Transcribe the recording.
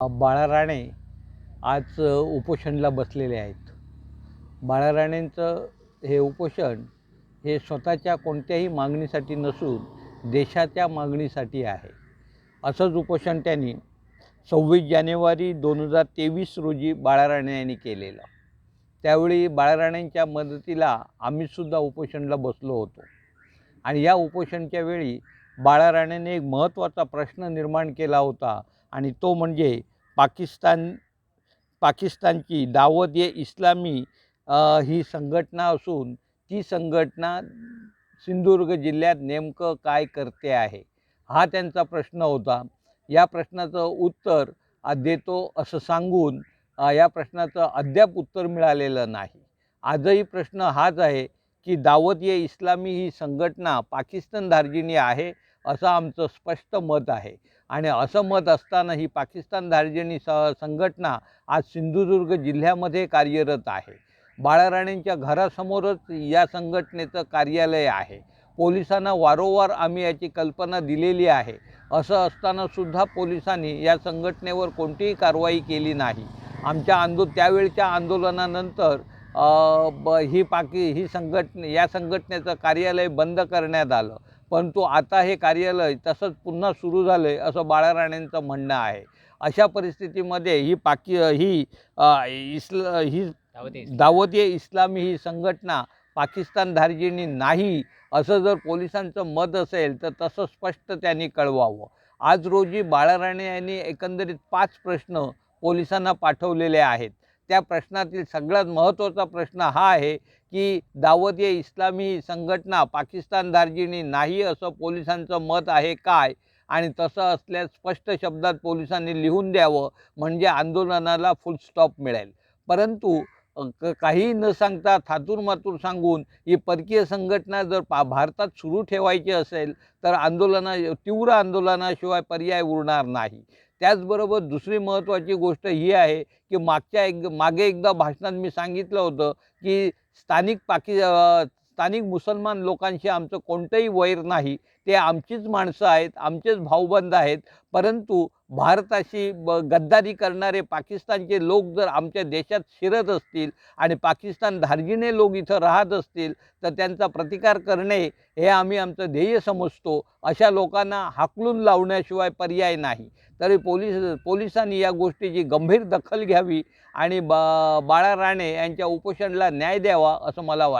बाळा राणे आज उपोषणला बसलेले आहेत. बाळा राणेंचं हे उपोषण हे स्वतःच्या कोणत्याही मागणीसाठी नसून देशाच्या मागणीसाठी आहे. असंच उपोषण त्यांनी सव्वीस जानेवारी दोन हजार तेवीस रोजी बाळा राणे यांनी केलेलं. त्यावेळी बाळा राणेंच्या मदतीला आम्हीसुद्धा उपोषणला बसलो होतो. आणि या उपोषणच्या वेळी बाळा राणेने एक महत्त्वाचा प्रश्न निर्माण केला होता. आणि तो म्हणजे पाकिस्तान पाकिस्तानची दावत ए इस्लामी ही संघटना असून ती संघटना सिंधुदुर्ग जिल्ह्यात नेमकं काय करते आहे? हा त्यांचा प्रश्न होता. या प्रश्नाचं उत्तर देतो असं सांगून या प्रश्नाचं अद्याप उत्तर मिळालेलं नाही. आजही प्रश्न हाच आहे की दावत ये इस्लामी ही संघटना पाकिस्तान धार्जिणी आहे असं आमचं स्पष्ट मत आहे. आणि असं मत असताना ही पाकिस्तान धार्जिणी स संघटना आज सिंधुदुर्ग जिल्ह्यामध्ये कार्यरत आहे. बाळाराणेंच्या घरासमोरच या संघटनेचं कार्यालय आहे. पोलिसांना वारंवार आम्ही याची कल्पना दिलेली आहे. असं असतानासुद्धा पोलिसांनी या संघटनेवर कोणतीही कारवाई केली नाही. आमच्या आंदो त्यावेळच्या आंदोलनानंतर ब ही पाकी ही संघटने या संघटनेचं कार्यालय बंद करण्यात आलं. परंतु आता हे कार्यालय तसंच पुन्हा सुरू झालं आहे असं बाळा राणेंचं म्हणणं आहे. अशा परिस्थितीमध्ये ही पाकी ही इस्ल ही दावत इस्लामी. ही संघटना पाकिस्तान धार्जिणी नाही असं जर पोलिसांचं मत असेल तर तसं स्पष्ट त्यांनी कळवावं. आज रोजी बाळा राणे यांनी एकंदरीत पाच प्रश्न पोलिसांना पाठवलेले आहेत. त्या प्रश्नातील सगळ्यात महत्त्वाचा प्रश्न हा आहे की दावत ए इस्लामी संघटना पाकिस्तान दार्जिनी नाही असं पोलिसांचं मत आहे काय? आणि तसं असल्यास स्पष्ट शब्दात पोलिसांनी लिहून द्यावं म्हणजे आंदोलनाला फुल स्टॉप मिळेल. परंतु काही क न सांगता थातूर मातूर सांगून ही परकीय संघटना जर पा भारतात सुरू ठेवायची असेल तर आंदोलना तीव्र आंदोलनाशिवाय पर्याय उरणार नाही. त्याचबरोबर दुसरी महत्त्वाची गोष्ट ही आहे की मागच्या एक मागे एकदा भाषणात मी सांगितलं होतं की स्थानिक पाकी स्थानिक मुसलमान लोकांशी आमचं कोणतंही वैर नाही. ते आमचीच माणसं आहेत आमचेच भाऊबंद आहेत. परंतु भारताशी ब गद्दारी करणारे पाकिस्तानचे लोक जर आमच्या देशात शिरत असतील आणि पाकिस्तान धार्जिने लोक इथं राहत असतील तर त्यांचा प्रतिकार करणे हे आम्ही आमचं ध्येय समजतो. अशा लोकांना हाकलून लावण्याशिवाय पर्याय नाही. तरी पोलीस पोलिसांनी या गोष्टीची गंभीर दखल घ्यावी आणि बा बाळा राणे यांच्या उपोषणाला न्याय द्यावा असं मला वाटतं.